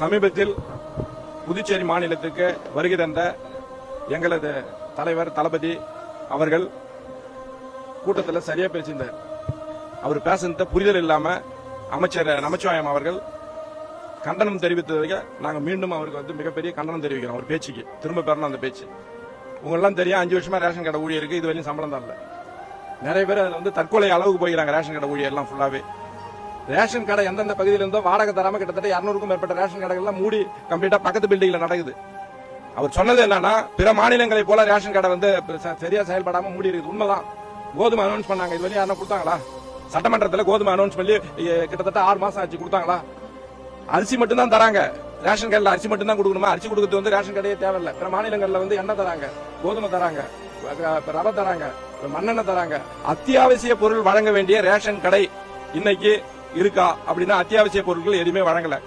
சமீபத்தில் புதுச்சேரி மாநிலத்துக்கு வருகை தந்த எங்களது தலைவர் தளபதி அவர்கள் கூட்டத்தில் சரியா பேசியிருந்தார். அவர் பேசுனத புரிதல் இல்லாம அமைச்சர் நமச்சிவாயம் அவர்கள் கண்டனம் தெரிவித்ததுக்கு நாங்கள் மீண்டும் அவருக்கு வந்து மிகப்பெரிய கண்டனம் தெரிவிக்கிறோம் அவர் பேச்சுக்கு. திரும்ப பெறணும் அந்த பேச்சு. உங்களெல்லாம் தெரியும் அஞ்சு வருஷமா ரேஷன் கடை ஊழியருக்கு இது வரையும் சம்பளம் தரல. நிறைய பேர் அதில் வந்து தற்கொலை அளவுக்கு போயிடறாங்க ரேஷன் கடை ஊழியர்லாம் ஃபுல்லாகவே ரேஷன் கடை எந்தெந்த பகுதியில இருந்தோ வாடகை தராம கிட்டத்தட்ட இருநூறுக்கும் மேற்பட்ட ரேஷன் கடைகள்லாம் மூடி கம்ப்ளீட்டா பக்கத்து பில்டிங்ல நடக்குது. அவர் சொன்னது என்னன்னா பிற மாநிலங்களை போல ரேஷன் கடை வந்து ச- சரியா செயல்படாம மூடி இருக்குது. உண்மைதான். கோதுமை அனௌன்ஸ் பண்ணாங்க. இது வரையும் யாரும் கொடுத்தாங்களா? சட்டமன்றத்துல கோதுமை அனௌன்ஸ் பண்ணி கிட்டத்தட்ட ஆறு மாசம் ஆச்சு கொடுத்தாங்களா? அரிசி மட்டும் தான் தராங்க. ரேஷன் கடையில் அரிசி மட்டும் தான் கொடுக்கணுமா? அரிசி கொடுக்கறது வந்து ரேஷன் கடையே தேவையில்லை. பிற மாநிலங்களில் வந்து எண்ணெய் தராங்க. கோதுமை தராங்க. ரவை தராங்க. மண்ணெண்ணெய் தராங்க. அத்தியாவசிய பொருள் வழங்க வேண்டிய ரேஷன் கடை இன்னைக்கு இருக்கா அப்படின்னா அத்தியாவசிய பொருட்கள் எதுவுமே வழங்கல.